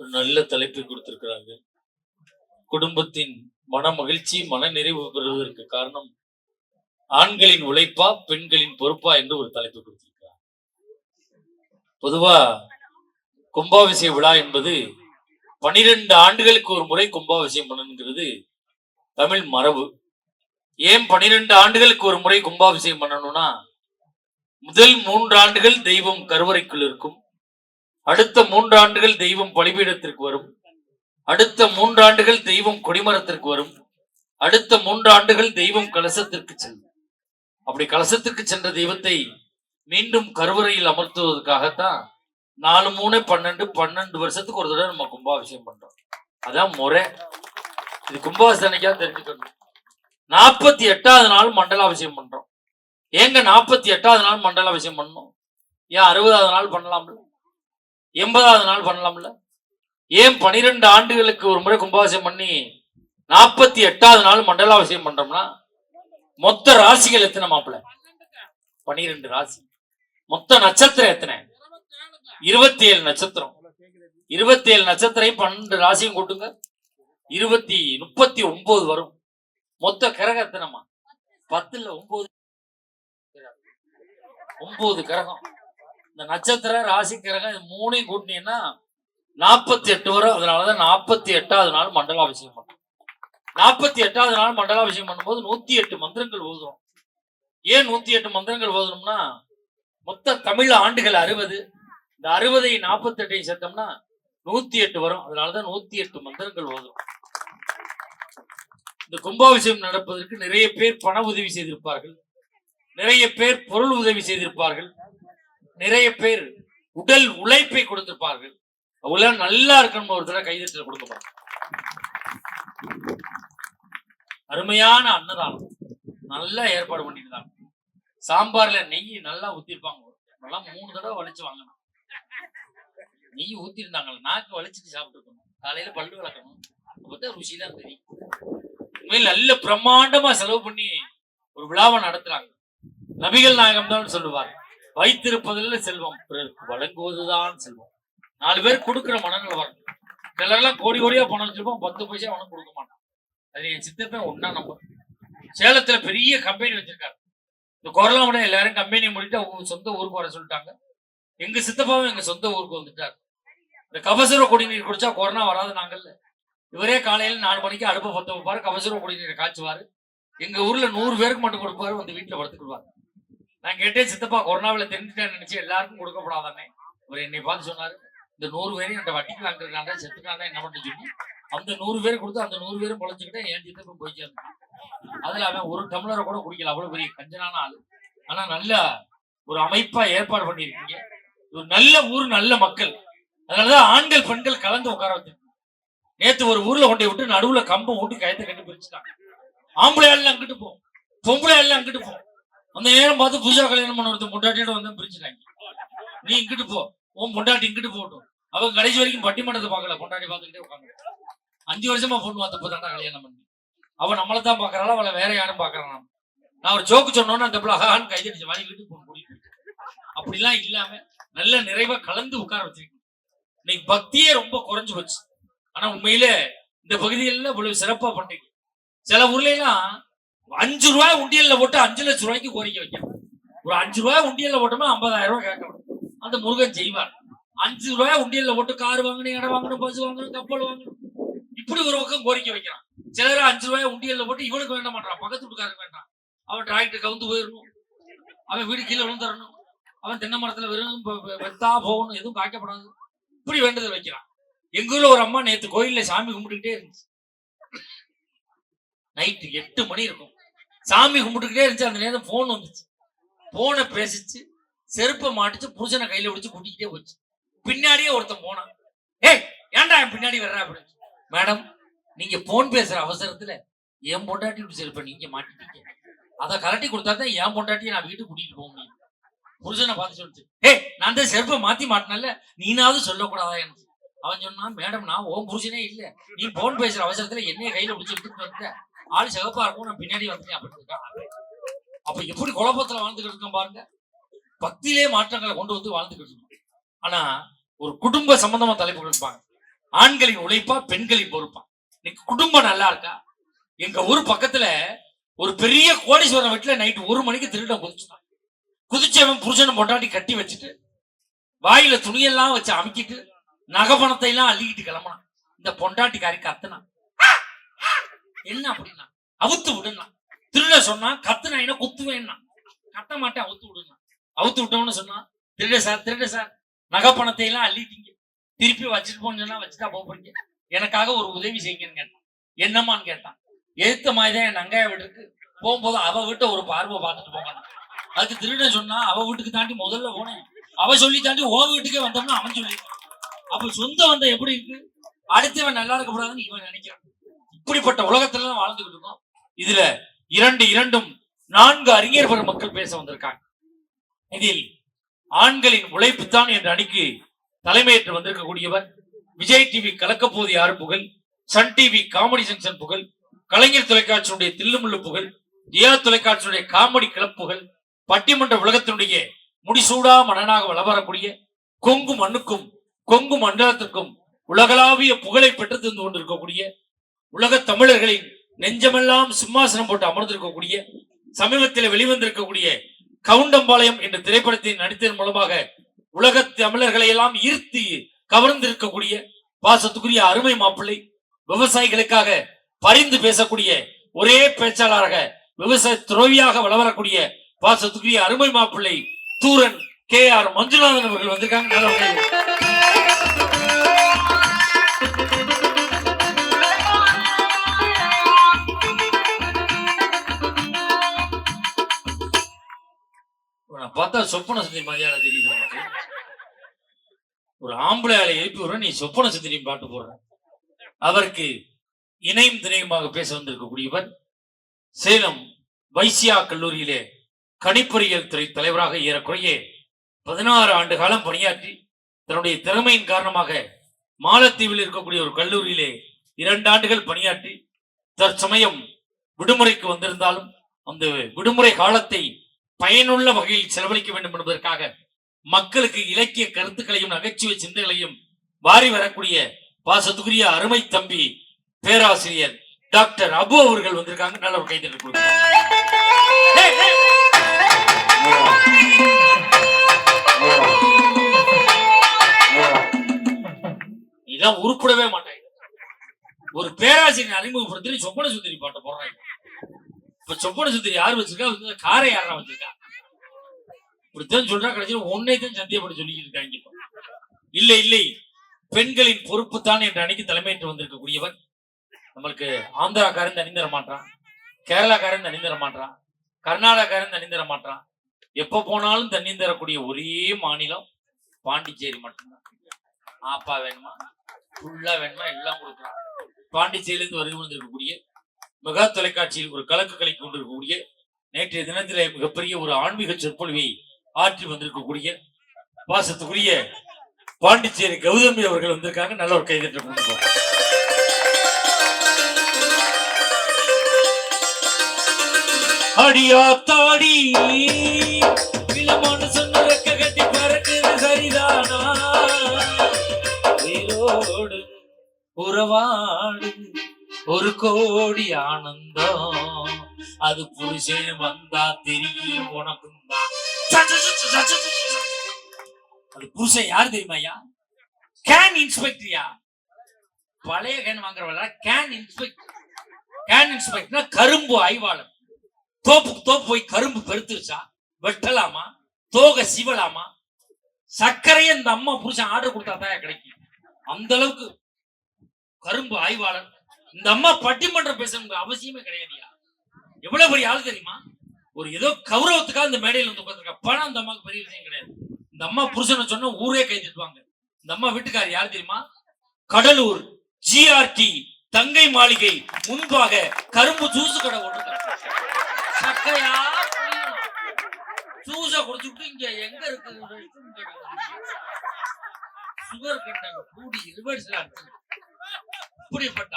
ஒரு நல்ல தலைப்பை கொடுத்திருக்கிறாங்க. குடும்பத்தின் மன மகிழ்ச்சி மன நிறைவு பெறுவதற்கு காரணம் ஆண்களின் உழைப்பா பெண்களின் பொறுப்பா என்று ஒரு தலைப்பு கொடுத்திருக்கிறார் பொதுவா கும்பாபிஷேக விழா என்பது பனிரெண்டு ஆண்டுகளுக்கு ஒரு முறை கும்பாபிஷேகம் பண்ணணுங்கிறது தமிழ் மரபு. ஏன் பனிரெண்டு ஆண்டுகளுக்கு ஒரு முறை கும்பாபிஷேகம் பண்ணணும்னா முதல் மூன்று ஆண்டுகள் தெய்வம் கருவறைக்குள் இருக்கும். அடுத்த மூன்றாண்டுகள் தெய்வம் பலிபீடத்திற்கு வரும். அடுத்த மூன்றாண்டுகள் தெய்வம் கொடிமரத்திற்கு வரும். அடுத்த மூன்று ஆண்டுகள் தெய்வம் கலசத்திற்கு செல்லும். அப்படி கலசத்திற்கு சென்ற தெய்வத்தை மீண்டும் கருவறையில் அமர்த்துவதற்காகத்தான் நாலு மூணு பன்னெண்டு பன்னெண்டு வருஷத்துக்கு ஒரு தடவை நம்ம கும்பாபிஷேகம் பண்றோம். அதான் முறை. இது கும்பாபிஷேகா தெரிஞ்சுக்கணும். நாற்பத்தி எட்டாவது நாள் மண்டலாபிஷேகம் பண்றோம். ஏங்க நாற்பத்தி எட்டாவது நாள் மண்டலாபிஷேகம் பண்ணணும்? ஏன் அறுபதாவது நாள் பண்ணலாம்ல? எண்பதாவது நாள் பண்ணலாம்ல? ஏன் பனிரெண்டு ஆண்டுகளுக்கு ஒரு முறை கும்பாபிஷேகம் பண்ணி நாற்பத்தி எட்டாவது நாள் மண்டலாபிஷேகம் பண்றோம்னா மொத்த ராசிகள் எத்தனை மாப்பிள்ள பனிரெண்டு ராசி. மொத்த நட்சத்திரம் எத்தனை? இருபத்தி ஏழு நட்சத்திரம். இருபத்தி ஏழு நட்சத்திரம் பன்னெண்டு ராசியும் கூட்டுங்க. இருபத்தி முப்பத்தி ஒன்பது வரும். மொத்த கிரகம் எத்தனைமா பத்துல ஒன்பது ஒன்பது கிரகம். இந்த நட்சத்திர ராசி கிரகம் இது மூணையும் கூட்டினீங்கன்னா நாற்பத்தி எட்டு வரும். அதனாலதான் நாற்பத்தி எட்டாவது நாள் மண்டலாபிஷேகம் பண்ணும். நாற்பத்தி எட்டாவது நாள் மண்டலாபிஷேகம் பண்ணும்போது நூத்தி எட்டு மந்திரங்கள் ஓதுறோம். ஏன் நூத்தி எட்டு மந்திரங்கள் ஓதுறோம்னா மொத்த தமிழ் ஆண்டுகள் அறுபது. இந்த அறுபதை நாற்பத்தி எட்டையும் சேர்த்தோம்னா நூத்தி எட்டு வரும். அதனாலதான் நூத்தி எட்டு மந்திரங்கள் ஓதுறோம். இந்த கும்பாபிஷேகம் நடப்பதற்கு நிறைய பேர் பண உதவி செய்திருப்பார்கள். நிறைய பேர் பொருள் உதவி செய்திருப்பார்கள். நிறைய பேர் உடல் உழைப்பை கொடுத்திருப்பார்கள். அவ்வளவு நல்லா இருக்கணும் ஒரு தடவை கைதட்டல் கொடுக்க அருமையான அன்னதானம். நல்லா ஏற்பாடு பண்ணிருந்தாங்க சாம்பார்ல நெய் நல்லா ஊத்திருப்பாங்க நல்லா மூணு தடவை வலிச்சு வாங்கணும். நெய் ஊத்திருந்தாங்கல்ல நாக்கு வலிச்சுட்டு சாப்பிட்டுருக்கணும். காலையில பல்லு விளக்கணும் பார்த்தா ருசி தான் தெரியும். உண்மையில் நல்ல பிரம்மாண்டமா செலவு பண்ணி ஒரு விழாவை நடத்துறாங்க. நபிகள் நாயகம் தான் சொல்லுவாங்க வைத்திருப்பதில் செல்வம். பிறருக்கு வழங்குவதுதான் செல்வம். நாலு பேர் கொடுக்குற மனங்கள் வரும். சிலர்லாம் கோடி கோடியா பணம் வச்சிருப்போம். பத்து பைசா அவனும் கொடுக்க மாட்டான் அது என் சித்தப்பன் ஒன்னா நம்பர் சேலத்துல பெரிய கம்பெனி வச்சிருக்காரு. இந்த கொரோனா விட எல்லாரும் கம்பெனி முடிட்டு அவங்க சொந்த ஊருக்கு வர சொல்லிட்டாங்க. எங்க சித்தப்பாவும் எங்க சொந்த ஊருக்கு வந்துட்டார். இந்த கபசுர குடிநீர் குடிச்சா கொரோனா வராது நாங்கள்ல. இவரே காலையில நாலு மணிக்கு அடுப்பை பத்த வைப்பாரு. கபசுர குடிநீரை காய்ச்சுவாரு. எங்க ஊர்ல நூறு பேருக்கு மட்டும் கொடுப்பாரு. வந்து வீட்டுல படுத்துக்குவாரு நான் கேட்டேன் சித்தப்பா கொரோனாவில் தெரிஞ்சுட்டேன் நினைச்சு எல்லாருக்கும் கொடுக்கப்படாதானே அவர் என்னை பார்த்து சொன்னாரு இந்த நூறு பேரையும் அந்த வட்டிக்கு வாங்கிருக்காண்டா செத்துக்காண்டா என்ன பண்ண சொல்லி அந்த நூறு பேர் கொடுத்து அந்த நூறு பேரும் பொழைச்சுக்கிட்டே என் சித்தப்பும் போய் சேர்ந்தான் அதுல அவன் ஒரு டம்ளரை கூட குடிக்கல அவ்வளவு பெரிய கஞ்சனான ஆளு. ஆனா நல்ல ஒரு அமைப்பா ஏற்பாடு பண்ணிருக்கீங்க ஒரு நல்ல ஊர் நல்ல மக்கள். அதனாலதான் ஆண்கள் பெண்கள் கலந்து உட்கார வச்சிருக்கீங்க. நேத்து ஒரு ஊர்ல கொண்டு விட்டு நடுவுல கம்பம் விட்டு கயத்தை கட்டி பிரிச்சுட்டாங்க. ஆம்பளை எல்லாம் அங்கிட்டு போ பொம்பளை எல்லாம் அங்கிட்டு போவோம் அந்த நேரம் பார்த்து புதுசா கல்யாணம் பண்ண ஒருத்தன் பொண்டாட்டியோட வந்து பிரிச்சுட்டாங்க நீ இங்கிட்டு போ. உன் பொண்டாட்டி இங்கிட்டு போட்டும் அவன் கடைசி வரைக்கும் பட்டிமன்றத்தை பார்க்கல. பொண்டாட்டி பார்த்துக்கிட்டே உட்காந்து அஞ்சு வருஷமா பொண்ணு பார்த்தப்ப தாண்டா கல்யாணம் பண்ணி அவன் நம்மளை தான் பாக்குறாள் அவளை வேற யாரும் பாக்குறான் நான் ஒரு ஜோக்கு சொன்னோன்னு அந்த பிள்ளை அகான்னு கைதடிச்சு வாங்கி வீட்டுக்கு போன கூட்டிட்டு அப்படிலாம் இல்லாம நல்ல நிறைவா கலந்து உட்கார வச்சிருக்கீங்க இன்னைக்கு பக்தியே ரொம்ப குறைஞ்சு போச்சு. ஆனா உண்மையில இந்த பகுதிகளில் இவ்வளவு சிறப்பா பண்றீங்க சில ஊர்ல எல்லாம் அஞ்சு ரூபாய் உண்டியல்ல போட்டு அஞ்சு லட்சம் ரூபாய்க்கு கோரிக்கை வைக்கலாம் ஒரு அஞ்சு ரூபாய் உண்டியல்ல போட்டோம்னா ஐம்பதாயிரம் ரூபாய் கேட்கணும் அந்த முருகன் செய்வார். அஞ்சு ரூபாய் உண்டியல்ல போட்டு கார் வாங்கணும் இடம் வாங்கணும் பஸ் வாங்கணும் கப்பல் வாங்கணும். இப்படி ஒரு பக்கம் கோரிக்கை வைக்கிறான். சிலர் அஞ்சு ரூபாய் உண்டியல்ல போட்டு இவனுக்கு வேண்ட மாட்டான் பக்கத்து வீட்டுக்காரருக்கு வேண்டாம். அவன் டிராக்டர் கவுந்து போயிடணும். அவன் வீடு கீழே விழுந்துடணும். அவன் தென்னை மரத்துல வெறும் வெத்தா போகணும் எதுவும் காய்க்கப்படாது. இப்படி வேண்டதை வைக்கிறான். எங்க ஊர்ல ஒரு அம்மா நேத்து கோயில்ல சாமி கும்பிட்டுக்கிட்டே இருந்துச்சு. நைட்டு எட்டு மணி இருக்கும். சாமி கும்பிட்டுக்கிட்டே இருந்துச்சு. அந்த நேரம் போன் வந்துச்சு. போனை பேசிச்சு. செருப்பை மாட்டிச்சு. புருஷனை கையில பிடிச்சு கூட்டிக்கிட்டே போச்சு. பின்னாடியே ஒருத்தன் போனான். ஏய் ஏன்டா என் பின்னாடி வர்ற அப்படின்னு மேடம் நீங்க போன் பேசுற அவசரத்துல என் பொண்டாட்டி இப்படி செருப்பை நீங்க மாட்டிட்டீங்க. அதை கலட்டி கொடுத்தா தான் என் பொண்டாட்டியை நான் வீட்டுக்கு கூட்டிட்டு போக முடியும். புருஷனை பார்த்து சொல்லிச்சு. ஏய் நான் தான் செருப்பை மாத்தி மாட்டினால நீனாவது சொல்லக்கூடாதா எனக்கு? அவன் சொன்னான் மேடம் நான் உன் புருஷனே இல்லை. நீ போன் பேசுற அவசரத்துல என்னைய கையில பிடிச்சி எடுத்துட்டு வந்துட்ட. ஆள் சிவப்பா இருக்கும் நான் பின்னாடி வந்துட்டேன் அப்படின்னு அப்ப எப்படி குழப்பத்துல வாழ்ந்துகிட்டு இருக்கோம் பாருங்க. பக்தியிலே மாற்றங்களை கொண்டு வந்து வாழ்ந்துகிட்டு இருக்கோம். ஆனா ஒரு குடும்ப சம்பந்தமா தலைப்பு கொடுப்பாங்க. ஆண்களின் உழைப்பா பெண்களின் பொறுப்பா. இன்னைக்கு குடும்பம் நல்லா இருக்கா? எங்க ஊர் பக்கத்துல ஒரு பெரிய கோடீஸ்வரன் வீட்டுல நைட்டு ஒரு மணிக்கு திருடம் குதிச்சுட்டான். குதிச்சவன் புருஷனை பொண்டாட்டி கட்டி வச்சுட்டு வாயில துணியெல்லாம் வச்சு அமைக்கிட்டு நகை பணத்தை எல்லாம் அள்ளிக்கிட்டு கிளம்புனான். இந்த பொண்டாட்டிக்காரி கத்துனான். என்ன அப்படின்னா அவுத்து விடுனா திருட சொன்னா கத்துனா குத்துவேன்னா. கத்த மாட்டேன் அவுத்து விடுனான். அவுத்து விட்டோம்னு சொன்னா திருட சார் திருட சார். நகை பணத்தை எல்லாம் அள்ளிட்டீங்க. திருப்பி வச்சுட்டு போன்னு சொன்னா வச்சுட்டா போறீங்க. எனக்காக ஒரு உதவி செய்யுங்கன்னு கேட்டான். என்னம்மான்னு கேட்டான். எழுத்த மாதிரி தான் என் நங்காய வீட்டுக்கு போகும்போது அவ வீட்டை ஒரு பார்வை பார்த்துட்டு போகணும் அதுக்கு திருடன் சொன்னா அவ வீட்டுக்கு தாண்டி முதல்ல போனேன். அவ சொல்லி தாண்டி ஓ வீட்டுக்கே வந்தோம்னா அவன் சொல்லி அப்ப சொந்த வந்த எப்படி இருக்கு? அடுத்தவன் நல்லா இருக்கக்கூடாதுன்னு இவன் நினைக்கிறான். இப்படிப்பட்ட உலகத்துல தான் வாழ்ந்துகிட்டு இருக்கோம். இதுல இரண்டு இரண்டும் நான்கு அறிஞர் பெருமக்கள் பேச வந்திருக்காங்க. இதில் ஆண்களின் உழைப்பு தான் என்ற அணிக்கு தலைமையேற்று வந்திருக்கக்கூடியவர். விஜய் டிவி கலக்கப்போது யாரு புகழ்? சன் டிவி காமெடி சென்சன் புகழ். கலைஞர் தொலைக்காட்சியினுடைய தில்லுமுள்ளு புகழ். ஜியா தொலைக்காட்சியினுடைய காமெடி கிளப் புகழ். பட்டிமன்ற உலகத்தினுடைய முடிசூடா மன்னனாக வளவரக்கூடிய கொங்கு மண்ணுக்கும் கொங்கு மண்டலத்திற்கும் உலகளாவிய புகழை பெற்று தந்து கொண்டிருக்கக்கூடிய உலக தமிழர்களின் நெஞ்சமெல்லாம் சிம்மாசனம் போட்டு அமர்ந்திருக்கக்கூடிய சமீபத்தில் வெளிவந்திருக்கக்கூடிய கவுண்டம்பாளையம் என்ற திரைப்படத்தின் நடித்ததன் மூலமாக உலக தமிழர்களை எல்லாம் ஈர்த்து கவர்ந்திருக்கக்கூடிய பாசத்துக்குரிய அருமை மாப்பிள்ளை விவசாயிகளுக்காக பரிந்து பேசக்கூடிய ஒரே பேச்சாளராக விவசாய துறவியாக வளவரக்கூடிய பாசத்துக்குரிய அருமை மாப்பிள்ளை தூரன் கே ஆர் மஞ்சுநாதன் அவர்கள் வந்திருக்காங்க. பார்த்தா சொப்பன சுந்தரி மாதிரியான தெரியுது உனக்கு. ஒரு ஆம்பளை ஆளை எழுப்பி விடுற நீ சொப்பன சுந்தரி பாட்டு போடுற. அவருக்கு இணையும் திணையுமாக பேச வந்திருக்கக்கூடியவர் சேலம் வைசியா கல்லூரியிலே கணிப்பொறியியல் துறை தலைவராக ஏறக்குறைய பதினாறு ஆண்டு காலம் பணியாற்றி தன்னுடைய திறமையின் காரணமாக மாலத்தீவில் இருக்கக்கூடிய ஒரு கல்லூரியிலே இரண்டு ஆண்டுகள் பணியாற்றி தற்சமயம் விடுமுறைக்கு வந்திருந்தாலும் அந்த விடுமுறை காலத்தை பயனுள்ள வகையில் செலவழிக்க வேண்டும் என்பதற்காக மக்களுக்கு இலக்கிய கருத்துக்களையும் நகைச்சுவை சிந்தனைகளையும் வாரி வரக்கூடிய பாசத்துக்குரிய அருமை தம்பி பேராசிரியர் டாக்டர் அபு அவர்கள் வந்திருக்காங்க. நல்ல ஒரு கைதட்டல் கொடுங்க. இதெல்லாம் மாட்டாங்க. ஒரு பேராசிரியர் அறிமுகப்படுத்தி சொப்பன சுந்தரி பாட்டை போடுறாங்க. இப்ப சொப்பன சுந்தரி யார் வச்சிருக்கா? வந்து காரை யாரா வச்சிருக்கா? இப்படித்தான் சொல்றா கடைசியில் உன்னை தான் சந்தேகப்பட்டு சொல்லிக்கிட்டு இருக்காங்க இல்லை இல்லை. பெண்களின் பொறுப்பு தான் என்ற அன்னைக்கு தலைமையேற்று வந்திருக்கக்கூடியவர் நம்மளுக்கு ஆந்திராக்காரன் தனி தர மாட்டான் கேரளாக்காரன் தனி தர மாட்டான் கர்நாடகாக்காரன் தனி தர மாட்டான் எப்ப போனாலும் தண்ணி தரக்கூடிய ஒரே மாநிலம் பாண்டிச்சேரி மட்டும்தான். ஆப்பா வேணுமா? ஃபுல்லா வேணுமா? எல்லாம் கொடுக்குறான். பாண்டிச்சேரியிலிருந்து வருகை வந்திருக்கக்கூடிய மெகா தொலைக்காட்சியில் ஒரு கலக்கு கலைக்கு கொண்டிருக்கக்கூடிய நேற்றைய தினத்திலே மிகப்பெரிய ஒரு ஆன்மீக சொற்பொழிவை ஆற்றி வந்திருக்கக்கூடிய பாசத்துக்குரிய பாண்டிச்சேரி கௌதமி அவர்கள் வந்திருக்காங்க. நல்ல ஒரு கைதட்ட கொடுப்போம் அடியா தாடி இளமான சொன்ன ரெக்க கட்டி பறக்குது சரிதானா? உறவாடு ஒரு கோடி ஆனந்தம். அது புருஷன் வந்தா தெரியும் உனக்கும் அது புருஷன் யார் தெரியுமாயா கேன் இன்ஸ்பெக்டரியா பழைய கேன் வாங்குறவள? கேன் இன்ஸ்பெக்டர் கேன் இன்ஸ்பெக்டர்னா கரும்பு ஆய்வாளர். தோப்புக்கு தோப்பு போய் கரும்பு பெருத்துருச்சா? வெட்டலாமா? தோகை சிவலாமா? சர்க்கரையை இந்த அம்மா புருஷன் ஆர்டர் கொடுத்தா தான் கிடைக்கும். அந்த அளவுக்கு கரும்பு ஆய்வாளர். இந்த அம்மா பட்டிமன்றம் பேசணுங்கிற அவசியமே கிடையாதுயா? எவ்வளவு பெரிய ஆள் தெரியுமா? ஒரு ஏதோ கௌரவத்துக்காக இந்த மேடையில வந்து உட்காந்துருக்கா பணம் அந்த அம்மாவுக்கு பெரிய விஷயம் கிடையாது. இந்த அம்மா புருஷனை சொன்னா ஊரே கை தட்டுவாங்க. இந்த அம்மா வீட்டுக்காரர் யார் தெரியுமா? கடலூர் ஜிஆர்டி தங்கை மாளிகை முன்பாக கரும்பு ஜூஸ் கடை ஒன்று சக்கையா? ஜூஸ குடிச்சுட்டு இங்க எங்க இருக்கு? சுகர் கண்டங்க கூடி ரிவர்ஸ்ல இப்படிப்பட்ட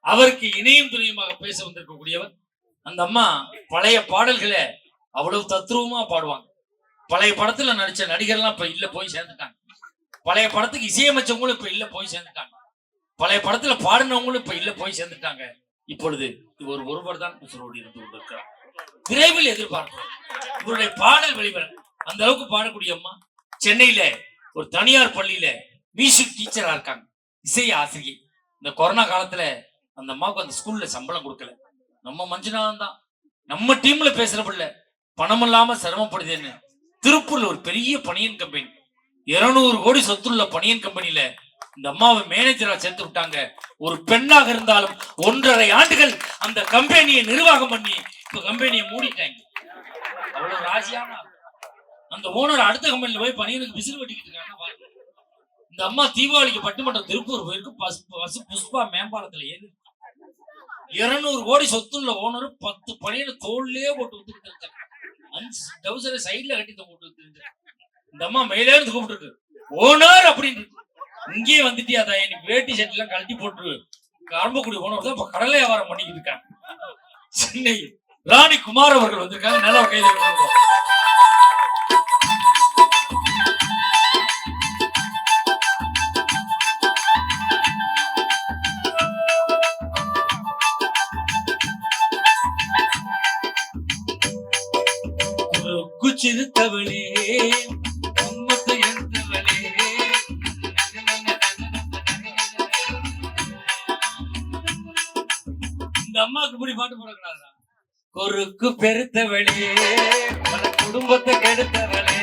அவருக்கு இணையும் துணையுமாக பேச வந்திருக்கக்கூடியவர் அந்த அம்மா பழைய பாடல்களை அவ்வளவு தத்ரூபமா பாடுவாங்க. பழைய படத்துல நடிச்ச நடிகர்லாம் இப்ப இல்ல போய் சேர்ந்துட்டாங்க. பழைய படத்துக்கு இசையமைச்சவங்களும் இப்ப இல்ல போய் சேர்ந்துட்டாங்க. பழைய படத்துல பாடினவங்களும் இப்ப இல்ல போய் சேர்ந்துட்டாங்க. இப்பொழுது இவர் ஒருவர் தான் உசுரோடு இருந்து கொண்டிருக்கிறார். விரைவில் எதிர்பார்க்கிறோம் இவருடைய பாடல் வெளிவர அந்த அளவுக்கு பாடக்கூடிய அம்மா சென்னையில ஒரு தனியார் பள்ளியில மியூசிக் டீச்சரா இருக்காங்க. இசை ஆசிரியை. இந்த கொரோனா காலத்துல அந்த அம்மாவுக்கு அந்த ஸ்கூல்ல சம்பளம் கொடுக்கல. நம்ம மஞ்சுநாதன் தான். நம்ம டீம்ல பேசுற பிள்ளை. பணம் இல்லாம சிரமப்படுதுன்னு. திருப்பூர்ல ஒரு பெரிய பனியன் கம்பெனி இருநூறு கோடி சொத்துள்ள பனியன் கம்பெனியில இந்த அம்மாவை மேனேஜரா சேர்த்து விட்டாங்க. ஒரு பெண்ணாக இருந்தாலும் ஒன்றரை ஆண்டுகள் அந்த கம்பெனியை நிர்வாகம் பண்ணி இப்ப கம்பெனியை மூடிட்டாங்க. அவ்வளவு ராசியான அந்த ஓனர் அடுத்த கம்பெனில போய் பனியனுக்கு விசில் வெட்டிக்கிட்டு இருக்காங்க இந்த அம்மா தீபாவளிக்கு பட்டுமன்றம் திருப்பூர் போயிருக்கு. பஸ் புஷ்பா மேம்பாலத்துல ஏறி இருநூறு கோடி சொத்துள்ள ஓனர் பத்து பணியில தோல்லையே போட்டு வித்துக்கிட்டு இருக்காங்க அஞ்சு டவுசரை சைட்ல கட்டி போட்டு வித்துக்கிட்டு இந்த அம்மா மேலே இருந்து கூப்பிட்டு ஓனர் அப்படின்னு. இங்கேயே வந்துட்டியா தான் எனக்கு வேட்டி ஷர்ட் எல்லாம் கழட்டி போட்டு கரம்பக்குடி ஓனர் தான் இப்ப கடலை வியாபாரம் பண்ணிக்கிட்டு இருக்காங்க. சென்னை ராணி குமார் அவர்கள் வந்திருக்காங்க. நல்லா கைது சிறுத்தவளே உம்மத்தை எடுத்தவளே இந்த அம்மாவுக்கு இப்படி பாட்டு போடக்கூடாதா கொருக்கு பெருத்தவளே பல குடும்பத்தை கெடுத்தவளே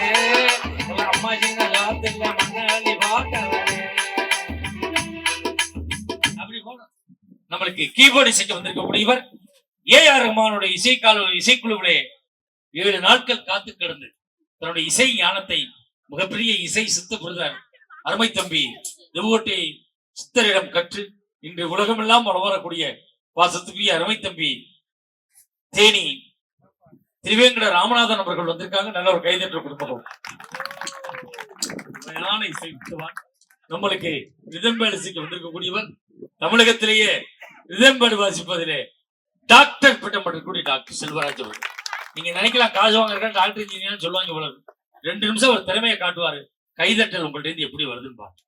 உங்க அம்மா சின்ன காத்துல மண்ணாளி பாட்டவளே. அப்படி போடும் நம்மளுக்கு கீபோர்டு இசைக்க வந்திருக்கக்கூடிய இவர் ஏ ஆர் ரஹ்மானுடைய இசைக்கால இசைக்குழுவிலே ஏழு நாட்கள் காத்து கிடந்து தன்னுடைய இசை ஞானத்தை மிகப்பெரிய இசை சித்த புரிதார் அருமை தம்பி தெவுகோட்டை சித்தரிடம் கற்று இன்று உலகமெல்லாம் வளரக்கூடிய வாசத்துக்கு அருமை தம்பி தேனி திரிவேங்கட ராமநாதன் அவர்கள் வந்திருக்காங்க. நல்ல ஒரு கைதற்ற கொடுப்போம். இசை நம்மளுக்கு ரிதம்பேடு இசைக்கு வந்திருக்கக்கூடியவர். தமிழகத்திலேயே ரிதம்பேடு வாசிப்பதிலே டாக்டர் பட்டம் பண்ணக்கூடிய டாக்டர் செல்வராஜ் அவர்கள். நீங்க நினைக்கலாம் காசு வாங்குறக்கா டாக்டர் இன்ஜினியர் சொல்லுவாங்க இவ்வளவு ரெண்டு நிமிஷம் ஒரு திறமையை காட்டுவாரு. கைதட்டல் உங்கள்ட்ட இருந்து எப்படி வருதுன்னு பாருங்க.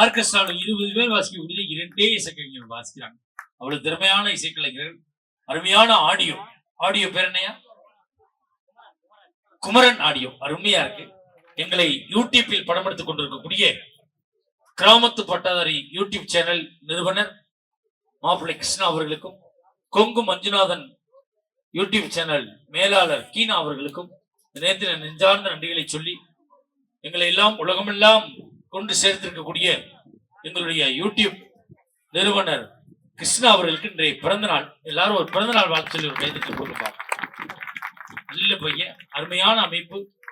ஆர்கெஸ்ட்ராவில் இருபது பேர் வாசிக்கக்கூடிய இரண்டே இசைக்கலைஞர்கள் வாசிக்கிறாங்க. அவ்வளவு திறமையான இசைக்கலைஞர்கள் அருமையான ஆடியோ. ஆடியோ பேர் என்னையா? குமரன் ஆடியோ. அருமையா இருக்கு. எங்களை யூடியூப்பில் படம் எடுத்துக் கொண்டிருக்கக்கூடிய கிராமத்து பட்டாதாரி யூடியூப் சேனல் நிறுவனர் மாப்பிள்ளை கிருஷ்ணா அவர்களுக்கும் கொங்கு மஞ்சுநாதன் யூடியூப் சேனல் மேலாளர் கீனா அவர்களுக்கும் நேரத்தில் நெஞ்சார்ந்த நன்றிகளை சொல்லி எங்களை எல்லாம் உலகமெல்லாம் கொண்டு சேர்த்திருக்கக்கூடிய எங்களுடைய யூடியூப் நிறுவனர் கிருஷ்ணா அவர்களுக்கு இன்றைய பிறந்த நாள் எல்லாரும் ஒரு பிறந்த நாள் வாழ்த்து சொல்லி ஒரு கைதுக்கு கொடுப்பார் நல்ல பையன் அருமையான அமைப்பு.